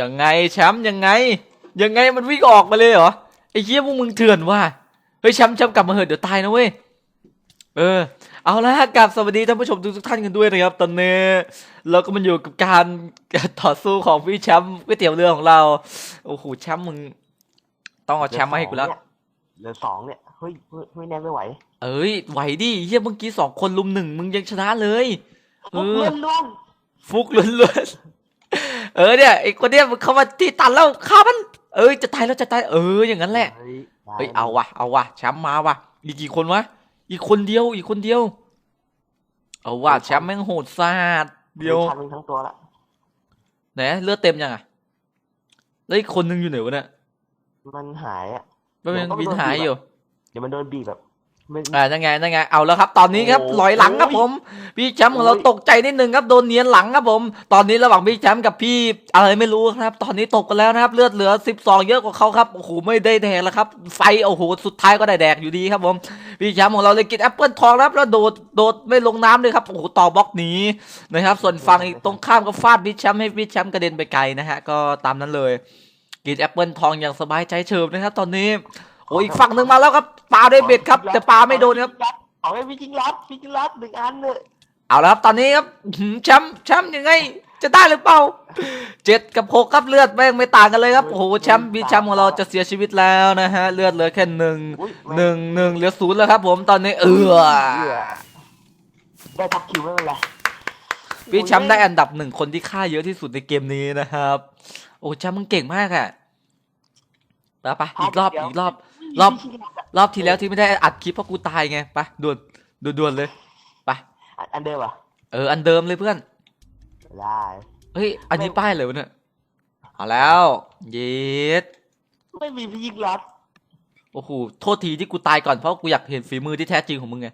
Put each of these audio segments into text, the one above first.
ยังไงแชมป์ยังไง ยังไงมันวิ่งออกมาเลยเหรอไอ้เหี้ยพวกมึงเถื่อนว่ะเฮ้ยแชมป์แชมป์กลับมาเหอะเดี๋ยวตายนะเว้ยเออเอาละกับสวัสดีท่านผู้ชมทุกๆท่านกันด้วยนะครับตอนนี้เราก็มันอยู่กับการต่อสู้ของพี่แชมป์ก๋วยเตี๋ยวเรือของเราโอ้โหแชมป์มึงต้องเอาแชมป์มาให้กูแล้วเหลือสองเนี่ยเฮ้ยเฮ้ยเฮ้ยแน่ไม่ไหว เอ้ยไหวดิเฮียเมื่อกี้สองคนลุมหนึ่งมึงยังชนะเลยเออเลื่อนล่วงฟุกล้วนๆ เออเนี่ยไอ้คนเนี้ยมันเข้ามาที่ตันแล้วฆ่ามัน เอ้ยจะตายแล้วจะตายเอออย่างนั้นแหละเฮ้ยได้เฮ้ยเอาวะเอาวะแชมป์มาว่ะอีกกี่คนวะอีกคนเดียวอีกคนเดียว เอาว่ะแชมป์แม่งโหดซาดเดียวทันมึงทั้งตัวละไหนเลือดเต็มยังอะแล้วอีกคนนึงอยู่ไหนวะเนี่ยมันหายอะมันยังเดี๋ยวต้องบินโดนหายบีบอะอยู่เดี๋ยวมันโดนบีบแบบ ไม่ อ่านั่นไงนั่นไง เอาแล้วครับ ตอนนี้ครับโอ้โห ลอยหลังครับผม พี่แชมป์ของเราโอ้ยตกใจนิดนึงครับ โดนเนียนหลังครับผม ตอนนี้ระหว่างพี่แชมป์กับพี่อะไรไม่รู้ครับ ตอนนี้ตกกันแล้วนะครับ เลือดเหลือ 12 เยอะกว่าเขาครับ โอ้โห ไม่ได้แดกแล้วครับ ไฟ โอ้โห สุดท้ายก็ได้แดกอยู่ดีครับผม พี่แชมป์ของเราเลยกินแอปเปิลทองแล้วแล้วโดด โดดไม่ลงน้ำเลยครับ โอ้โห ต่อบล็อกหนีนะครับ ส่วนฝั่งอีกตรงข้ามก็ฟาดพี่แชมป์ให้พี่แชมป์กระเด็นไปไกลนะฮะ ก็ตามนั้นเลย กินแอปเปิลทองอย่างสบายใจเฉิบนะครับ ตอนนี้ โอ้ยอีกฝั่งหนึ่งมาแล้วครับปลาด้วยเบ็ดครับ แต่ปลาไม่โดนครับเอาไว้พี่จิงรัดพี่จิงรัดหนึ่งอันเลยเอาละครับตอนนี้ครับอื้อหือแชมป์แชมป์ยังไง จะได้หรือเปล่าเจ็ดกับหกครับเลือดแม่งไม่ต่างกันเลยครับโอ้โหแชมป์บีแชมป์ของเราจะเสียชีวิตแล้วนะฮะเลือดเหลือแค่หนึ่งอุ๊ยแม่หนึ่งหนึ่งเหลือศูนย์แล้วครับ ผมตอนนี้เออเหี้ยได้ทับคิวไม่เป็นไรพี่แชมป์ได้อันดับหนึ่งคนที่ฆ่าเยอะที่สุดในเกมนี้นะครับ โอ้แชมป์มึงเก่งมากอะไปไปอีกรอบอีกรอบ รอบพี่จิงรัดอะรอบที่แล้วที่ไม่ได้อัดคลิปเพราะกูตายไงไปด่วนด่วนด่วนเลยอันอันเดิมอะเอออันเดิมเลยเพื่อนได้เฮ้ยอันนี้ป้ายเลยวะเนี่ยเอาแล้วเย็ดไม่มีพี่จิงรัดโอ้โหโทษทีที่กูตายก่อนเพราะกูอยากเห็นฝีมือที่แท้จริงของมึงไง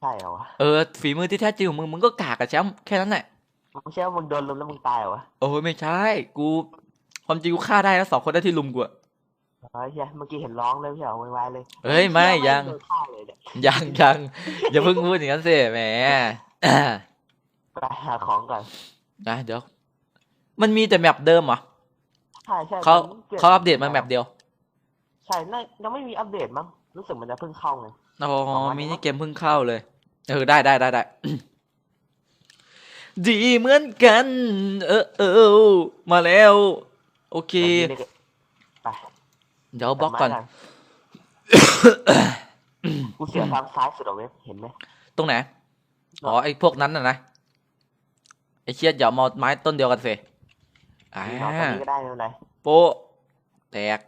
ใช่เหรอวะเออฝีมือที่แท้จริงของมึงมึงก็กากอะแชมป์แค่นั้นแหละไม่ใช่ว่ามึงโดนลุมแล้วมึงตายเหรอวะโอ้ยไม่ใช่ กูความจริงกูฆ่าได้นะสองคนได้ที่ลุมกูอะ เฮ้ยเฮียเมื่อกี้เห็นร้องเลยพี่เหรอวายๆเลยเฮ้ยไม่เหี้ยังโดนฆ่าเลยเนี่ยยังยังอย่าเพิ่งพูดอย่างนั้นสิแหม ไปหาของก่อนนะเดี๋ยว มันมีแต่แมปเดิมเหรอใช่ใช่เขามันปลี่ยนเขาอัปเดตมาแมปเดียวใช่น่ายังไม่มีอัปเดตมั้งรู้สึกมันจะเพิ่งเข้าไงอ๋อสองวันมิเองมั้นิงเกมเพิ่งเข้าเลย เออได้ได้ได้ได้ ดีเหมือนกัน เออเออมาแล้ว โอเคแต่นี่เนี่ยไป เดี๋ยวบล็อกก่อนมากูเสียทางซ้ายสุดเอาเว็บเห็นไหมตรงไหน อ๋อไอ้พวกนั้นน่ะนะ ไอ้เชียดอย่ามาไม้ต้นเดียวกันสิอ่ามีน้องคนนี้ก็ได้ไม่เป็นไรโปะแตก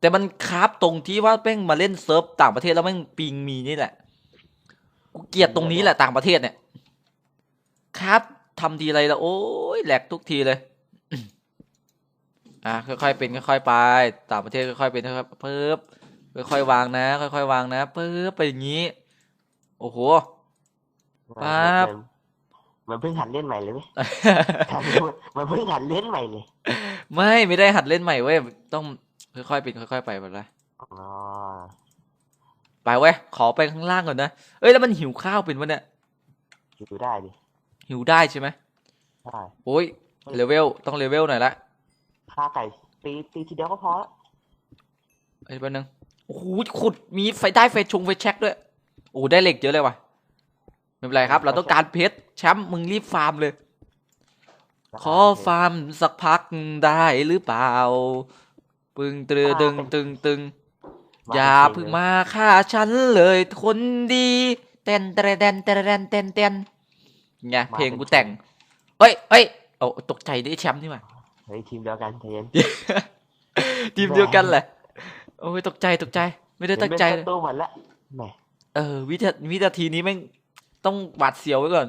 แต่มันคราฟตรงที่ว่าแม่งมาเล่นเซิร์ฟต่างประเทศแล้วแม่งปิงมีนี่แหละ กูเกลียดตรงนี้แหละต่างประเทศเนี่ย คราฟทำทีไรแล้วโอ้ยแหลกทุกทีเลย อะค่อยๆเป็นค่อยๆไป ต่างประเทศค่อยๆเป็นค่อยๆปึ๊บค่อยๆวางนะ ค่อยๆวางนะปึ๊บไปอย่างนี้ โอ้โหปั๊บมันเพิ่งหัดเล่นใหม่เลยไหมมันเพิ่งหัดเล่นใหม่เลย ไม่ไม่ได้หัดเล่นใหม่เว้ยต้องค่อยๆเป็นค่อยๆไปไปเลยอ๋อไปเว้ยขอไปข้างล่างก่อนนะเอ้ยแล้วมันหิวข้าวเป็นวะเนี่ยอยู่ได้ดิหิวได้ใช่ไหมใช่โอ้ยเลเวลต้องเลเวลหน่อยละ ฆ่าไก่ตีตีทีเดียวก็พอละไอ้ยแป๊บนึงโอ้โหขุดมีไฟได้ไฟชงไฟแช็กด้วยโอ้ได้เหล็กเยอะเลยว่ะไม่เป็นไรครับ เราต้องการเพชรแชมป์มึงรีบฟาร์มเลย ขอฟาร์มสักพักได้หรือเปล่า ปึงตรึตึงตึงตึงอย่าเพึ่งมาฆ่าฉันเลยคนดีเต้นเตรเดนเตรเดนเต้นเต้นไงเพลงกูแต่งเอ้ยเอ้ยโอ้ตกใจดิไอ้แชมป์นี่หว่าเฮ้ยทีมเดียวกันใจเย็นทีมเดียวกันแหละ โอ้ยตกใจตกใจ ไม่ได้ตั้งใจเห็นเลเป็นยศัตรูหมดละแหมเออวินาวินาทีนี้แม่งต้องหวาดเสียวไว้ก่อน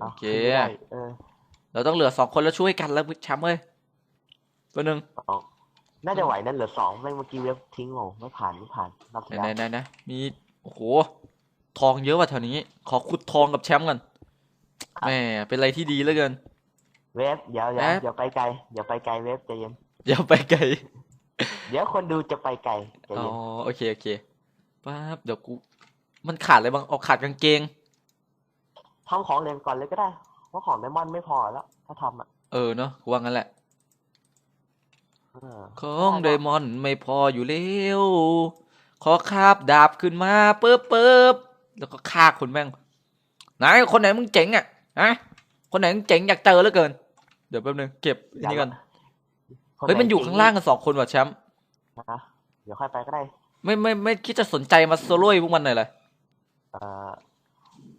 อาโอเคขึ้นไม่ได้เออเราต้องเหลือสองคนแล้วช่วยกันแล้วแชมป์เว้ยตัวหนึ่งเอาน่าจะไหวนั่นเหลือสองแม่งเมื่อกี้เว็บทิ้งโง่ไม่ผ่านไม่ผ่านรอบที่ไหนแล้วไหนไหนนะมีโอ้โหทองเยอะว่ะแถวนี้ ขอขุดทองกับแชมป์กันแหมเป็นอะไรที่ดีเหลือเกิน เว็บเดี๋ยวเดี๋ยวแป๊บเดี๋ยวไปไกลเดี๋ยวไปไกลเว็บใจเย็นอย่าไปไกล เดี๋ยวคนดูจะไปไกลใจอ๋อเย็นโอเคโอเคปั๊บเดี๋ยวกู มันขาดอะไรบ้างเอาขาดกางเกง ทำของเรียนก่อนเลยก็ได้เพราะของไดมอนด์ไม่พอแล้ว ถ้าทำอะเออเนาะกูว่างั้นแหละ เออของไดมอนด์ไม่พออยู่แล้วขอคาบดาบขึ้นมาเปิ๊บเปิ๊บแล้วก็ฆ่าคนแม่งไหนคนไหนมึงเจ๋งอะฮะคนไหนมึงเจ๋งอยากเจอเหลือเกินเดี๋ยวแป๊บนึงเก็บอันนี้ก่อนคไหเฮ้ยมันอยู่ข้างล่างกันสองคนว่ะแชมป์นะเดี๋ยวค่อยไปก็ได้ ไม่ไม่ไม่คิดจะสนใจมาโซโล่พวกมันหน่อยเลยเอ่อ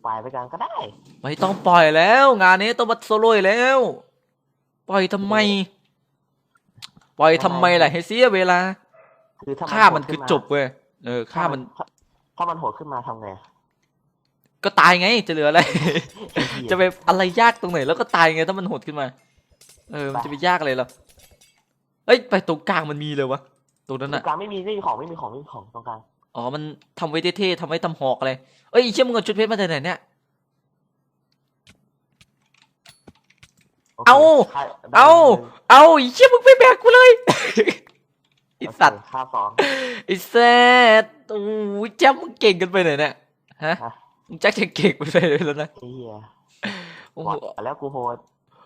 ปล่อยไปกันก็ได้ ไม่ต้องปล่อยแล้ว งานนี้ต้องมาโซโล่แล้ว ปล่อยทำไม ปล่อยทำไมล่ะให้เสียเวลาคือถ้าฆ่ามันโหดคือขึ้าจบเว้ยเออฆ่ามัน ถ้ถ้ามันโหดขึ้นมาทำไงก็ตายไงจะเหลืออะไรไอ้เหี้ยจะไปอะไรยากตรงไหน แล้วก็ตายไงถ้ามันโหดขึ้นมา เออมันไปจะไปยากอะไรหรอเอ้ยไปตรงกลางมันมีเลยวะตรงนั้นตรน่ะงกลางไม่มีไม่มีของไม่มีของไม่มีของตรงกลางอ๋อมันทำไว้เท่ๆทำไว้ทำหอกอะไรเอ้ยไอ้เชี่ยมึงเอาชุดเพชรมาจากไหนเนี่ยโคเอาค่ได้เอาหนึ่งเอาไอ้เชี่ยมึงไปแบกกูเลยไอสัตว์โอเคค่าสองไอแซดโอ้ยแจ๊บมึงเก่งกันไปไหนเนี่ยฮะฮะมึงจักจะเก่งไปไหนแล้วนะไอ้เหี้ยโอ้โหว่าแล้วกูโหด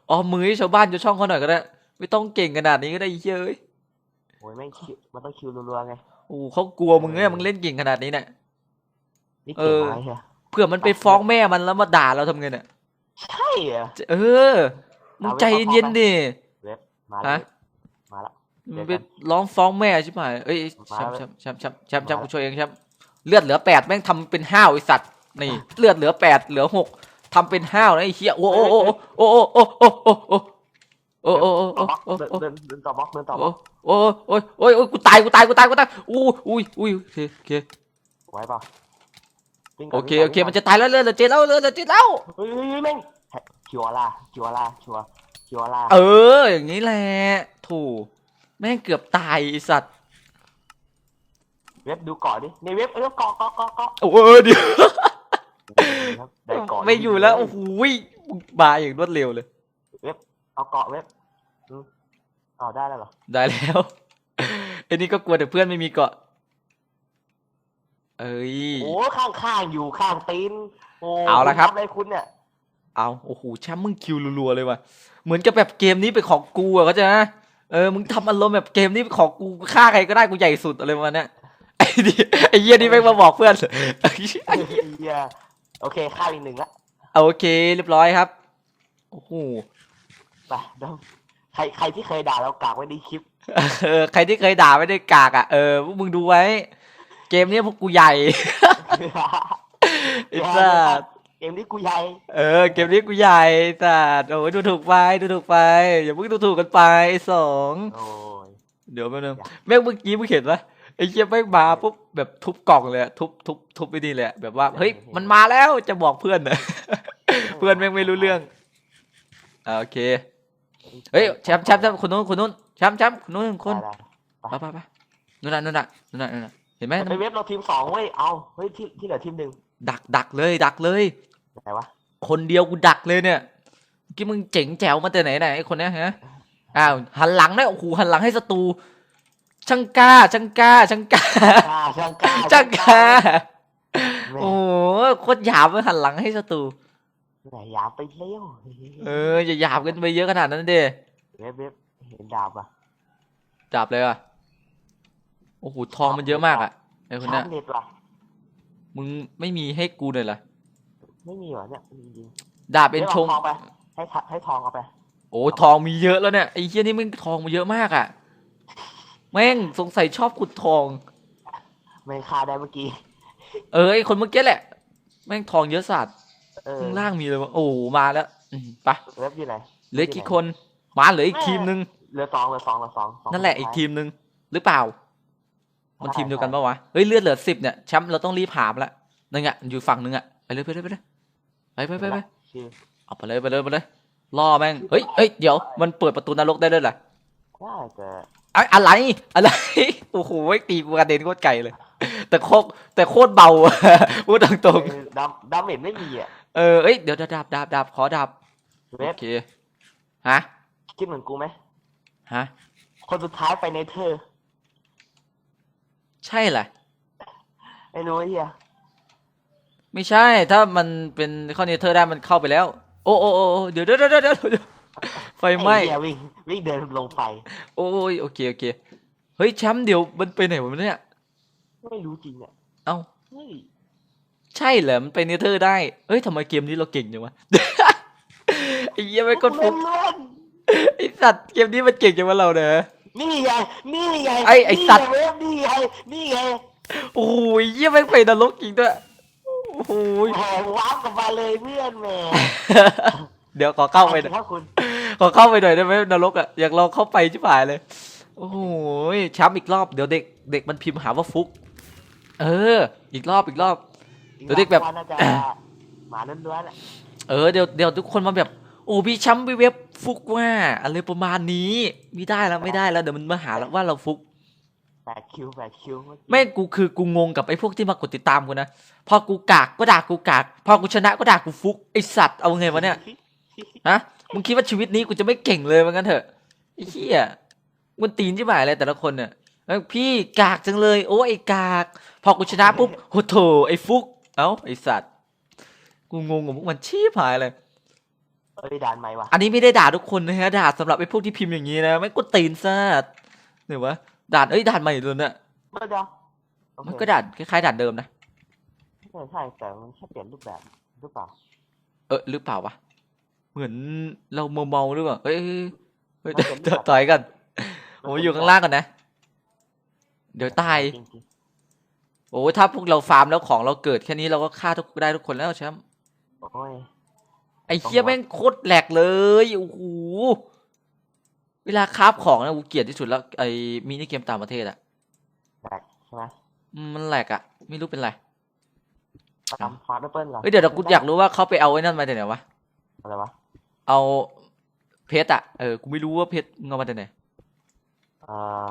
อ๋อมือให้ชาวบ้านชาวช่องเขาหน่อยก็ได้ ไม่ต้องเก่งขนาดนี้ก็ได้ไอ้เหี้ยเอ้ยโอ้ยไม่งคิวมันต้องคิวรัวๆไงโอ้โหเขากลัวมึงเนี่ยมึงเล่นเก่งขนาดนี้เนี่ยนี่เอเก่งอไหมเฮียเผื่อมันไปฟ้องแม่มันแล้วมาด่าเราทำไงเนี่ยใช่เหรอเออมึงใจเย็นๆดิมาฮะแล้วมาแล้วมึงไปร้องฟ้องแม่ใช่ไหมเอ้ยแชมป์มาแชแล้วมป์แชมป์แชมป์แชมป์แชมป์มาแล้วกูช่วยเองแชมป์เลือดเหลือแปดแม่งทำเป็นห้าวไอสัตว์นี่ เลือดเหลือแปดเหลือหก ทำเป็นห้าวนะไอ้เหี้ยโอ้โอ้โอ้โอ้โอ้โอ้โอ้โอ้โอ้โอ้โอ้โอ้ต่อบล็อกโอ้เดินโอ้เดินเดินต่อบล็อกเดินต่อบล็อกโอ้โอ้ยโอ้ยโอ้ยกูตายกูตายกูตายกูตายอู้อุ้ยอุ้ยโอเคโอเคไว้เปล่าวิ่งก่โอนเควิ่งก่โอเคมันจะตายแล้วเลือดเหลือเจ็ดแล้วเลือดเหลือเจ็ดแล้วเฮ้ยเฮ้ยเฮ้ยแม่งคิวอาร่าคิวอาร่าชัวร์คิวอาร่าเอออย่างนี้แหละถูกแม่งเกือบตายไอสัตว์เว็บดูเกาะดิในเว็บเออเกาะเกาะเกาะเกาะโอ้เดี๋ยวครับ ได้เกาะไม่อยู่แล้วโอ้โหมาอย่างรวดเร็วเลยเอาเกาะเว็บอืมเอาได้แล้วเหรอได้แล้วไอ้นี่ก็กลัวแต่เพื่อนไม่มีเกาะ เอ้ยโอ้ข้างข้างๆอยู่ข้างตีนโอ้เอาละครับณทำอะไรคุณเนี่ยเอาโอ้โหแชมป์มึงคิวรัวๆเลยว่ะเหมือนกับแบบเกมนี้เป็นของกูอะเขาใจไหมเออมึงทำอารมณ์แบบเกมนี้เป็นของกูฆ่าใครก็ได้กูใหญ่สุดอะไรประมาณเนี้ยไอ้นี่ไอ้เหี้ยนี่แม่งมาบอกเพื่อนไอ้เหี้ย โอเคข้าวอีกหนึ่งละเอาโอเค เรียบร้อยครับ โอ้โห ไปเดี๋ยวใครใครที่เคยด่าเรากากไว้ในคลิป เออใครที่เคยด่าไม่ได้กากอะเออพวกมึงดูไว้ เกมนี้พวกกูใหญ่ ไอ้สัสเกมนี้กูใหญ่เออ เกมนี้กูใหญ่สัตว์โอ้ยดูถูกไปดูถูกไป อย่าเพิ่งดูถูกกันไปไอ้สองโอ้ย เดี๋ยวแป๊บนึงอย่าแม่งเมื่อกี้มึงเห็นปะ ไอ้เหี้ยแม่งมาปุ๊บแบบทุบกล่องเลยอะทุบทุบทุบไปนี่เลยอะแบบว่าเฮ้ยมันมาแล้วจะบอกเพื่อนนะเพื่อนแม่งไม่รู้เรื่องอ่าโอเคเฮ้ยแชมป์แชมป์แชมป์คนนู้นคนนู้นแชมป์แชมป์คนนู้นหนึ่งคนได้ไปไปไปนู่นน่ะนู่นน่ะนู่นน่ะนู่นน่ะเห็นไหมๆไปเว็บเราทีมสองเว้ยเอาเฮ้ยที่ที่เหลือทีมหนึ่งดักดักเลย ดักเลยไหนวะคนเดียวกูดักเลยเนี่ยเมื่อกี้มึงเจ๋งแจ๋วมาแต่ไหนไหนไอ้คนเนี้ยฮะอ้าวหันหลังได้โอ้โหหันหลังให้ศัตรู ช่างกล้าช่างกล้าช่างกล้ากล้าช่างกล้าช่างกล้าแม่โอ้โหโคตรหยาบเลยหันหลังให้ศัตรูไหนหยาบไปเร็วเอออย่าหยาบกันไปเยอะขนาดนั้นเด้เว็บเว็บเห็นดาบอะจับเลยอะโอ้โหทองมันเยอะมากอะไอ้คนเนี้ยชาร์จเน็ตว่ะมึงไม่มีให้กูเลยเหรอไม่มีว่ะเนี่ยจริงดาบๆเอ็นชงดี๋ยวาทองไปให้ทะให้ทองเอาไป โอ้ทองมีเยอะแล้วเนี่ยไอ้เหี้ยนี่มึงทองมาเยอะมากอะ แม่งสงสัยชอบขุดทอง ไม่ค่าได้เมื่อกี้ เออไอคนเมื่อกี้แหละ แม่งทองเยอะสัตว์เออข้างล่างมีเลยวะโอ้โหมาแล้วอืมไปเว็บอยู่ไหน เหลือกี่คนมาเหลืออีกทีมนึง เหลือสองเหลือสองเหลือสองสงนั่นแหละคอีกสุดท้ายทีมนึง หรือเปล่า มันทีมเดียวกันปะวะเฮ้ยเลือดเหลือสิบเนี่ยแชมป์เราต้องรีบหามละนั่นไงอยู่ฝั่งนึงอะไปเลยไปเลยไปเลยไปไปไปไปชื่อเอาไปเลยไปเลยไปเลยล่อแม่งเฮ้ยเฮ้ยเดี๋ยวมันเปิดประตูนรกได้ด้วยเหรอได้แต่ไอ้ยอะไรอะไรโอ้โหตีกูกระเด็นโคตรไกลเลย แต่โคตรแต่โคตรเบาอะพูดตรงเออดำดำเห็นไม่มีอะๆเออเอ้ยเดี๋ยวเดี๋ยวดาบดาบดาบขอดาบเว็บโอเคฮะคิดเหมือนกูไหมฮะคนสุดท้ายไปในเธอ ใช่แหละไอ้รู้ไอ้เฮียไม่ใช่ถ้ามันเป็นข้อเนเธอร์ได้มันเข้าไปแล้วโอ้โอ้โอ้โอ้เดี๋ยวเดี๋ยวเดี๋ยวเดี๋ยวเดี๋ยว ไฟไหม้ อ้เหี้ยวิ่งวิ่งเดินลงไฟโอ้ยโอเคโอเค เฮ้ยแชมป์เดี๋ยวมันไปไหนวะเนี่ย ไม่รู้จริงอะเอ้า เฮ้ยใช่เหรอ มันไปเนเธอร์ได้ เอ้ยทำไมเกมนี้เราเก่งจังวะ ไอ้เหี้ยไม่กดเล่ฟุนกเล่นไอ้สัตว์เกมนี้มันเก่งจังวะเราเนอะนี่ไง นี่ไงไอ้ไอ้สัตว์ นี่ไงเว็บนี่ไง นี่ไงโอ้ยเหี้ยแม่งไปนรกจริงด้วยโอ้โหยแหมว้าวกลับมาเลยเพื่อนแหมเดี๋ยวขอเข้าไปหน่อย ครับคุณ ขอเข้าไปหน่อยได้ไหมนรกอะอยากลองเข้าไปชิบหายเลย โอ้โหยช้ำอีกรอบเดี๋ยวเด็กเด็กมันพิมพ์หาว่าฟุก เออ อีกรอบอีกรอบ เดี๋ยวเด็กแบบว่าน่าจะหมาล้วนๆแหละเออเดี๋ยวเดี๋ยวทุกคนมาแบบ โอ้พี่ช้ำพี่เว็บฟุกว่าอะไรประมาณนี้ไม่ได้แล้วไม่ได้แล้วเดี๋ยวมันมาหาแล้วว่าเราฟุก แปดคิวแปดคิวเอกี้แม่งกูคือกูงงกับไอ้พวกที่มากดติดตามกูนะ พอกูกากก็ด่ากูกาก พอกูชนะก็ด่ากูฟุกไอสัตว์เอาไงวะเนี่ย ฮะ มึงคิดว่าชีวิตนี้กูจะไม่เก่งเลยมันกันเถอะไอ้เหี้ยมันตีนที่หมายเลยแต่ละคนเนี่ยเอ้ยพี่กากจังเลยโอ้ไอ้กาก พอกูชนะปุ๊บโหโถไอ้ฟุก เอ้าไอ้สัตว์กูงงกับพวกมันชี้หายเลยเอ้ยด่านใหม่ว่ะอันนี้ไม่ได้ด่าทุกคนนะฮะด่าสำหรับไอ้พวกที่พิมพ์อย่างนี้นะไม่งกูตีนซะเนี่ยวะด่านเอ้ยด่านใหม่เลยเนี่ยเมื่อเดียวโอเคมันก็ด่านคล้ายๆด่านเดิมนะ ใช่ใช่แต่มันแค่เปลี่ยนรูปแบบหรือเปล่า เออหรือเปล่าวะ เหมือนเราเมาเมาๆหรือเปล่าเอ้ยเอ้ยเฮ้ยมันเป็นเดี๋ยวต่อยกันโอ้ยอยู่ข้างล่างกันนะ เดี๋ยวตาย จริงโอ้ยถ้าพวกเราฟาร์มแล้วของเราเกิดแค่นี้เราก็ฆ่าทุกได้ทุกคนแล้วแชมป์ๆโอ้ย ไอ้เหี้ยต้องวะ แม่งโคตรแหลกเลยโอ้โหเวลาคราฟของนะกูเกลียดที่สุดแล้วไอ้มินิเกมต่างประเทศอะแปดใช่ไหมอืมมันแหลกอะไม่รู้เป็นไรทำฟาร์ดเปิลก่อนเฮ้ยเดี๋ยวเรากูอยากรู้ว่าเขาไปเอาไอ้นั่นมาจากไหนวะอะไรวะ เอาเพชรอะเออกูไม่รู้ว่าเพชรมึงเอามาจากไหนเอ่อ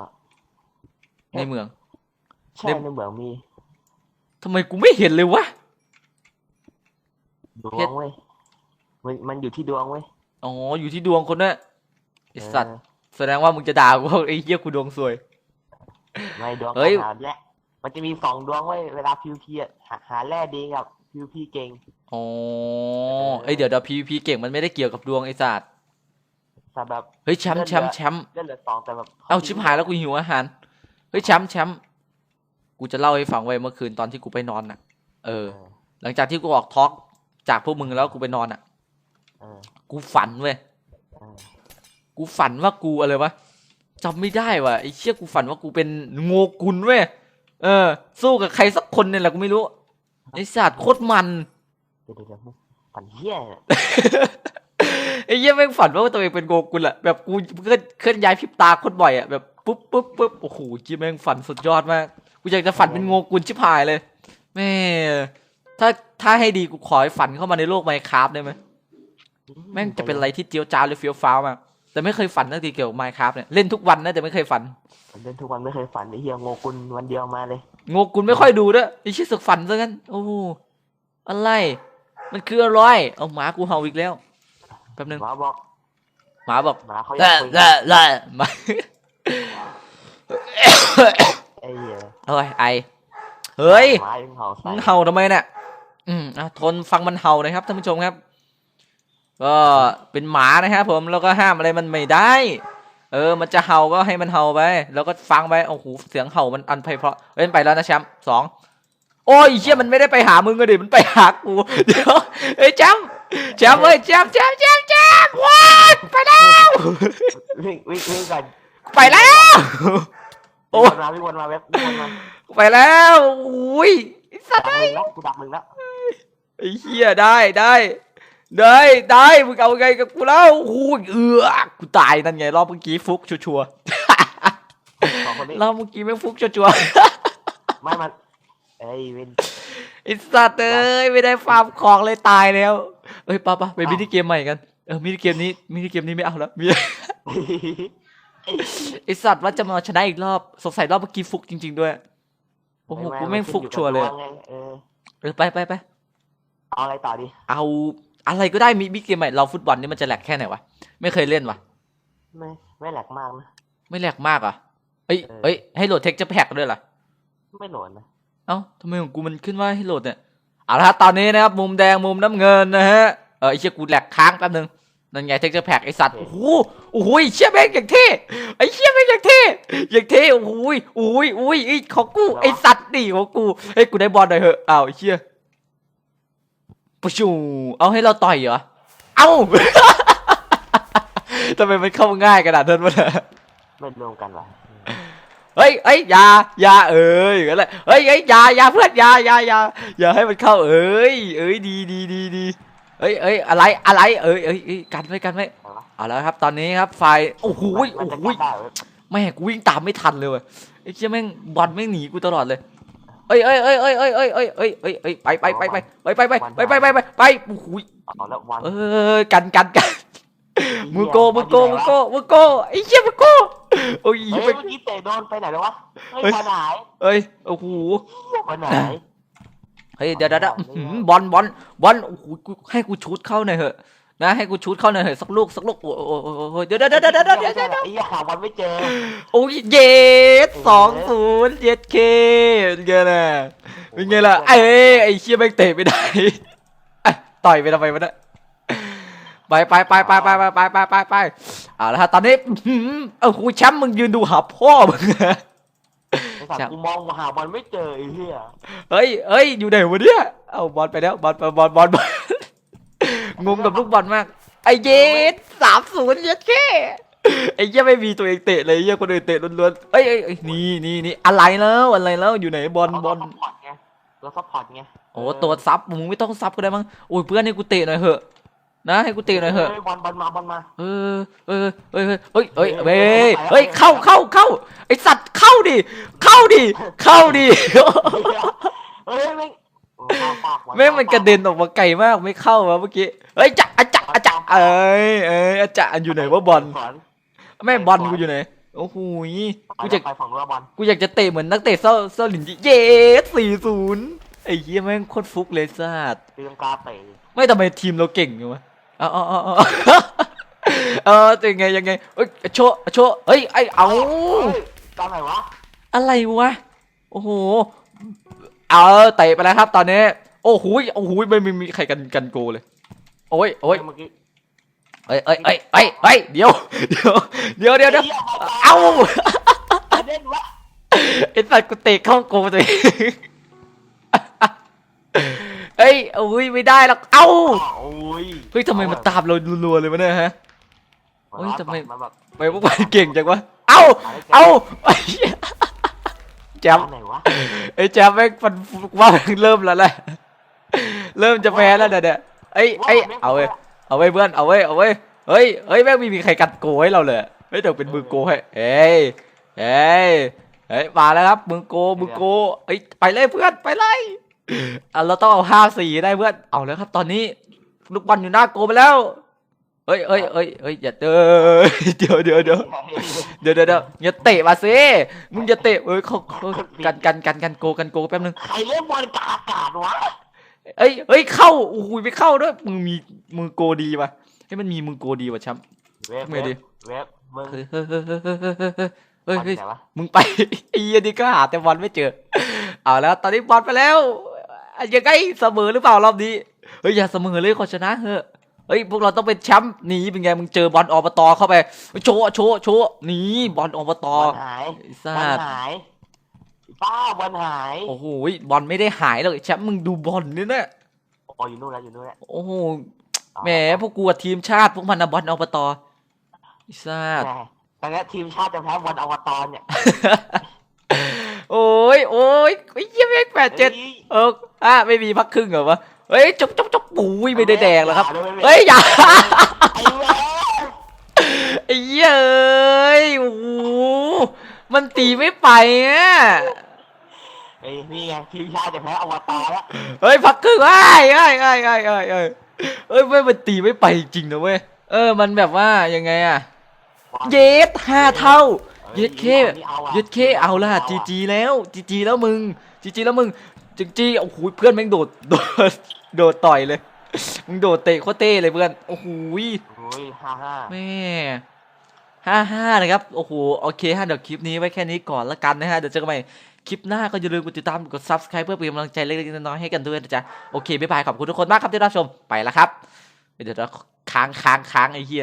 ในเมือง ใช่ใน ในเหมืองมีทำไมกูไม่เห็นเลยวะ ดวเพชงร เว้ยมันมันอยู่ที่ดวงเว้ยอ๋ออยู่ที่ดวงคนน่ะไอสัตว์เออแสดงว่ามึงจะด่ากูว่าไอ้เหี้ยกูดวงซวยไม่ดวงเฮ้ย หาแร่มันจะมีสองดวงเว้ยเวลาพิวพีอะหาหาแร่ดีกับพิวพีเก่ง อ๋อเอ้ยเดี๋ยวเดี๋ยว PVP เก่งมันไม่ได้เกี่ยวกับดวงไอ้สัตว์แต่แบบเฮ้ยแชมป์เลื่อนแชมป์เหลือแชมป์เลือดเหลือสองแต่แบบเอ้าชิบหายแล้วกูหิวอาหารเฮ้ยแชมป์แชมป์กูจะเล่าให้ฟังไว้เมื่อคืนตอนที่กูไปนอนน่ะ เอเอออหลังจากที่กูออกทอล์กจากพวกมึงแล้วกูไปนอนอะเออกูฝันเว้ยเออกูฝันว่ากูอะไรวะจำไม่ได้ว่ะไอ้เชี่ยกูฝันว่ากูเป็นโงกุลเว้ยเออ สู้กับใครสักคนเนี่ยแหละกูไม่รู้ไอ้สัตว์โคตรมันเดี๋ยวเดี๋ยวเดี๋ยวฝันเหี้ยเนี่ยไอ้เหี้ยแม่งฝันว่าตัวเองเป็นโงกุลอะแบบกูเคลื่อนเคลื่อนย้ายพริบตาโคตรบ่อยอะแบบปุ๊บปุ๊บปุ๊บโอ้โหจีแม่งฝันสุดยอดมากกูอยากจะฝันเป็นโงกุลชิบหายเลยแม่ถ้าถ้าให้ดีกูขอให้ฝันเข้ามาในโลกไมค์คราฟได้ไหมแม่งจะเป็นอะไรที่เจียวจ้าวเลยเฟี้ยวฟ้าวมากแต่ไม่เคยฝันตั้งทีเกี่ยวกับไมค์คราฟเนี่ยเล่นทุกวันนะแต่ไม่เคยฝันผมเล่นทุกวันไม่เคยฝันไอ้เหี้ยโงกุลวันเดียวมาเลยโงกุลไม่ค่อยดูด้วยไอ้ชิสึกฝันซะงั้นโอ้โหอะไร มันคืออะไรเอาหมากูเห่าอีกแล้วแป๊บนึงหมาบอกหมาบอกหมาเขาอยาเละกคุยเละเละหมาไอ้เหี้ยเฮ้ยไอเฮ้ย หมายังเห่าใส่มันเห่าทำไมเนี่ย อืมอะทนฟังมันเห่าหนะครับท่านผู้ชมครับ ก็เป็นหมานะครับผม แล้วก็ห้ามอะไรมันไม่ได้ เออ มันจะเห่าก็ให้มันเห่าไป แล้วก็ฟังไป โอ้โห เสียงเห่ามันอันไพเราะเอ้ยมันไปแล้วนะแชมป์สอง โอ้ยเชี่ยมันไม่ได้ไปหามึงก็ดิมันไปหากูเดี๋ยวเอ้ยแชมป์แชมป์เอ้ยแชมป์แชมป์แชมป์แชมป์ว้ายไปแล้ววิ่งวิ่งวิ่งก่อนไปแล้วโอ้วิ่งวนมาวิ่งวนมาเว็บวิ่งวนมาไปแล้วอุ้ยไอ้สัตว์ดักมึงแล้วกูดักมึงแล้วไอ้เหี้ยได้ได้ได้ได้มึงเอาไงกับกูแล้วโอ้ยเอือกูตายนั่นไงรอบเมื่อกี้ฟุกชัวร์สองคนนี้ๆรอบเมื่อกี้ไม่งฟุกชัวร์ไม่มัน เอ้ยเว้นๆไอ้สัตว์เอ้ยไม่ได้ฟาร์มของเลยตายแล้วเอ้ยป้าป้าไปมินิเกมใหม่กันเออมินิเกมนี้มินิเกมนี้ไม่เอาแล้วมีไอสัตว์ว่าจะมาชนะอีกรอบสงสัยรอบเมื่อกี้ฟุกจริง ๆด้วยโอ้โหกูแม่งฟุกชัวร์เลยมันขึ้นอกับดงไงเออเออไปไปไปเอาอะไรต่อดี เอาอะไรก็ได้มีมินิเกมใหม่เราฟุตบอลนี่มันจะแหลกแค่ไหนวะไม่เคยเล่นวะไม่ไม่แหลกมากนะไม่แหลกมากอะเอ้ยเออเอ้ยให้โหลดเท็กจะแพ็กด้วยล่ะไม่โหลดนะ เอ้าทำไมของกูมันขึ้นว่าให้โหลดเนี่ยเอาละครับตอนนี้นะครับมุมแดงมุมน้ำเงินนะฮะเออไอ้เชี่ยกูแหลกค้างแป๊บนึงนั่นไงเทคเจอร์แพ็กไอสัตว์โอ้โหโอ้โหไอ้เชี่ยแม่งอย่างเท่ไอ้เชี่ยแม่งอย่างเท่อย่างเท่โอ้โหยโอ้ยโอ้ยไอ้ของกูไอสัตว์นี่ของกูเฮ้ยกูได้บอลหน่อยเหอะอ้าวไอ้เชี่ยปุ๊ชูเอาให้เราต่อยเหรอเอ้าทำไมมันเข้าง่ายขนาดนั้นวะเนี่ยไม่รวมกันวะ เฮ้ยเฮ้ยอยาอยาเอ้ยอะไรเฮ้ยเฮ้ยอยาอยาเพื่อนอยาอยาอยาอย่าให้มันเข้าเอ้ยเอ้ยดีดีดีดีเอ้ยเอ้ยอะไรอะไรเอ้ยเอ้ยเอ้ยกันไว้กันไว้อะไรวะเอาแล้วครับ ตอนนี้ครับไฟโอ้โหยมัโอ้นจะโหกัยดได้เว้ยแม่งกูวิ่งตามไม่ทันเลยเว้ยไอ้เชี่ยแม่งบอลแม่งหนีกูตลอดเลยเอ้ยเอ้ยเอ้ยเอ้ยเอ้ยเอ้ยเอ้ยเอ้ยเอ้ยเอ้ยไปไปไปไปไปไปไปไปไปไปไปไปโอ้โหยเอาแล้ววันเออกันกันกันมือโกมือโกมือโกมือโกไอ้เชี่ยมือโก โอ้ยเฮ้ยไปเมื่อกี้เตะโดนไปไหนแล้ววะเฮ้ยเฮ้ยวันหายเอ้ยโอ้โหวันหายเฮ้ยเดี๋ยวเดี๋ยวเดี๋ยวไม่อื้อเอาหือบอลบอลบอลโอ้โหกูให้กูชูดเข้าหน่อยเถอะนะให้กูชูดเข้าหน่อยเถอะสักลูกสักลูกโอ้โหโอ้โหโอ้โหเดี๋ยวเดี๋ยวเดี๋ยวเดี๋ยวเดี๋ยวเดี๋ยวเดี๋ยว ไอ้ยหาวันไม่เจอ โอ้ยเย็ดสองศูนย์เย็ดเคเป็นไงล่ะเป็นไงล่ะเอ้ยไอ้เชี่ยแม่งเตะไม่ได้อะต่อยไปทำไมวะเนี่ย ไปไปไปไปไปไปไปไปไปไปเอาละฮะตอนนี้อื้อหือเออกูแชมป์มึงยืนดูหาพ่อมึงไอ้สัตว์กูมองหาวันไม่เจอไอ้เหี้ยเฮ้ยเฮ้ยอยู่ไหนวะเนี่ยเอาบอลไปแล้วบอลไปบอลบอลบอลงงกับลูกบอลมาก ไอเย็ดสามศูนย์เย็ดแค่ไอ้เหี้ยไม่มีตัวเองเตะเลยไอ้เหี้ยคนอื่นเตะล้วนๆเอ้ยเอ้ยเอ้ยนี่นี่นี่อะไรแล้วอะไรแล้วอยู่ไหนบอลบอลเราซัพพอร์ตไงเราซัพพอร์ตไงโอ้ตัวซับมึงไม่ต้องซับก็ได้มั้งโอ้ยเพื่อนให้กูเตะหน่อยเหอะ นะให้กูเตะหน่อยเหอะบอลบอลมาบอลมาเออเออเฮ้ยเฮ้ยเฮ้ยเฮ้ยเฮ้ยเฮ้ยเข้าเข้าเข้าไอสัตว์เข้าดิเข้าดิเข้าดิเฮ้ยแม่งโอ้ปากปากไว้แม่งมันกระเด็นออกมาไกลมากไม่เข้าวะเมื่อกี้เฮ้ยจะอะจะอะจะเอ้ยเอ้ยอะจะอยู่ไหนวะบอลสอนแม่งบอลกูอยู่ไหนโอ้โหยไปกูแล้จะวไปฝั่งนู้นบอลกูอยากจะเตะเหมือนนักเตะเซาเซาหลินจีเย้สี่ศูนย์ไอ้เหี้ยแม่งโคตรฟุกเลยสัตว์ตีลังกาเตะไม่ทำไมทีมเราเก่งอยู่วะ เอาเอาเอาเอเออยังไงยังไงเอ้ยโชโชเฮ้ยไอเอาตอนไหนวะอะไรวะโอ้โหเอาเตะไปแล้วครับตอนนี้ โอ้โหยโอ้โหยไม่มีใครกันกันโกเลย โอ้ยโอ้ยเอ้ยเอ้ยเอ้ยเอ้ยเอ้ยเดี๋ยวเดี๋ยวเดี๋ยวเดี๋ยวเดี๋ยวเอ้าเด็นวะไอ้สัตว์กูเตะเข้าโกตัวเอง เอ้ยโอ้ยไม่ได้หรอกเอ้าโอ้ยเฮ้ยทำไมมันตามเรารัวๆเลยวะเนี่ยฮะเฮ้ยทำไม นแบบทำไมพวกมันเก่งจังวะ เอ้า เอ้าไอ้เหี้ยแจมตอนไหนวะไอ้แจมแม่งมันว่าแม่งเริ่มแล้วแหละ เริ่มจะแพ้แล้วเนี่ยเนี่ยไอ้ไอ้ยเอาเว้ย เอาไว้เพื่อน เอาไว้เอาไว้เฮ้ย เฮ้ยแม่งไม่มีใครกัดโกให้เราเลยไม่ต้องเป็นมือโกให้เฮ้ยเฮ้ยเฮ้ย มาแล้วครับมือโกมือโกเอ้ยไปเลยเพื่อน ไปเลย อะเราต้องเอาห้าสี่ได้เพื่อนเอาแล้วครับ ตอนนี้ลูกบอลอยู่หน้าโกไปแล้วเฮ้ยเฮ้ยเฮ้ยเฮ้ยอย่าเตะเดี๋ยวเดี๋ยวเดี๋ยวเดี๋ยวเดี๋ยวอย่าเตะมาสิมึงอย่าเตะเอ้ยเขากันกันกันกันโกกันโกแป๊บนึงใครเล่นบอลตากอากาศวะเอ้ยเอ้ยเข้าโอ้ยไม่เข้าด้วยมึงมีมือโกดีป่ะให้มันมีมือโกดีป่ะแชมป์ไม่ดีเว็บมึงเฮ้ยเฮ้ยมึงไปไอ้ยันนี่ก็หาแต่บอลไม่เจอ เอาแล้วตอนนี้บอลไปแล้ว ยังไงเสมอหรือเปล่ารอบนี้ เฮ้ยอย่าเสมอเลยขอชนะเถอะ เฮ้ยพวกเราต้องเป็นแชมป์หนีเป็นไงมึงเจอบอลอบตเข้าไป โชว์โชว์โชว์หนีบอลอบตบอลหายไอ้บสัอลสหายป้าบอลหายโอ้โหบอลไม่ได้หายหรอกไอ้แชมป์มึงดูบอลนี่นะโอ้อยู่นู่นแล้วอยู่นู่นแล้วโอ้โหแหมพวกกูอะทีมชาติพวกมันนะบอลอบตไอ้สัสแหมแต่เนี้ยทีมชาติจะแพ้บอลอวตารเนี่ย โอ้ยโอ้ยไอ้เหี้ยแม่งแปดเจ็ดฮ้ยเอออะไม่มีพักครึ่งเหรอวะเฮ้ยจบจบจบปุ้ยไม่ได้แดงแล้วครับอาด้วเฮ้ยอย่าไอ้เว้ยไอ้เหี้ยเอ้ยโอ้โหมันตีไม่ไปอะไอ้นี่ไงทีมชาติจะแพ้อวตารแล้วเฮ้ยพักครึ่งไอ้ไอ้ไอ้ไอ้ไอ้ไอ้เอ้ยไม่มันตีไม่ไปจริงนะเว้ยเออมันแบบว่ายังไงอะเย็ดห้าเท่าเย็ดเคเย็ดเคเอาละจีจีแล้วจีจีแล้วมึงจีจีแล้วมึงจีจีโอ้โหเพื่อนแม่งโดดโดดโดดต่อยเลยมึงโดดเตะโคตรเต้เลยเพื่อนโอ้โหโอ้ยห้าห้าแม่ห้าห้านะครับโอ้โหโอเคฮะเดี๋ยวคลิปนี้ไว้แค่นี้ก่อนละกันนะฮะเดี๋ยวเจอกันใหม่คลิปหน้าก็อย่าลืมกดติดตามกด subscribe เพื่อเป็นกำลังใจเล็กๆน้อยๆให้กันด้วยนะจ๊ะโอเคบ๊ายบายขอบคุณทุกคนมากครับที่รับชมไปแล้วครับเดี๋ยวนะค้างค้างค้างไอ้เหี้ย